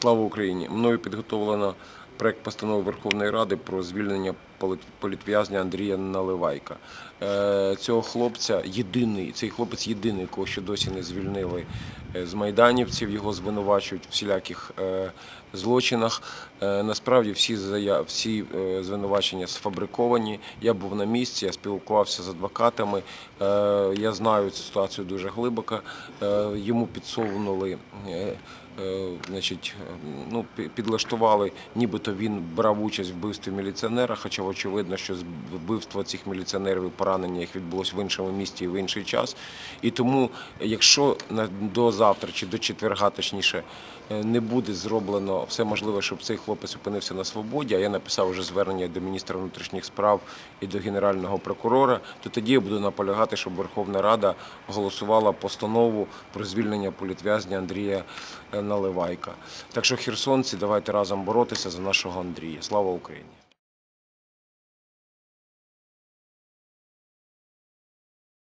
Слава Україні! Мною підготовлено проект постанови Верховної Ради про звільнення політв'язня Андрія Наливайка. Е, Цього хлопця єдиний, цей хлопець єдиний, кого ще досі не звільнили е, з майданівців. Його звинувачують в всіляких е, злочинах. Насправді всі зая- всі звинувачення сфабриковані. Я був на місці, я спілкувався з адвокатами. Я знаю цю ситуацію дуже глибоко. Йому підсовнули. Е, Значить, е, ну, пі- підлаштували, нібито він брав участь в вбивстві міліціонера, хоча очевидно, що вбивство цих міліціонерів і поранення їх відбулося в іншому місті і в інший час. І тому, якщо до завтра чи до четверга, точніше, е, не буде зроблено все можливе, щоб цей хлопець опинився на свободі, а я написав вже звернення до міністра внутрішніх справ і до генерального прокурора, то тоді я буду наполягати, щоб Верховна Рада голосувала постанову про звільнення політв'язня Андрія Наливайка. Так що, херсонці, давайте разом боротися за нашого Андрія. Слава Україні!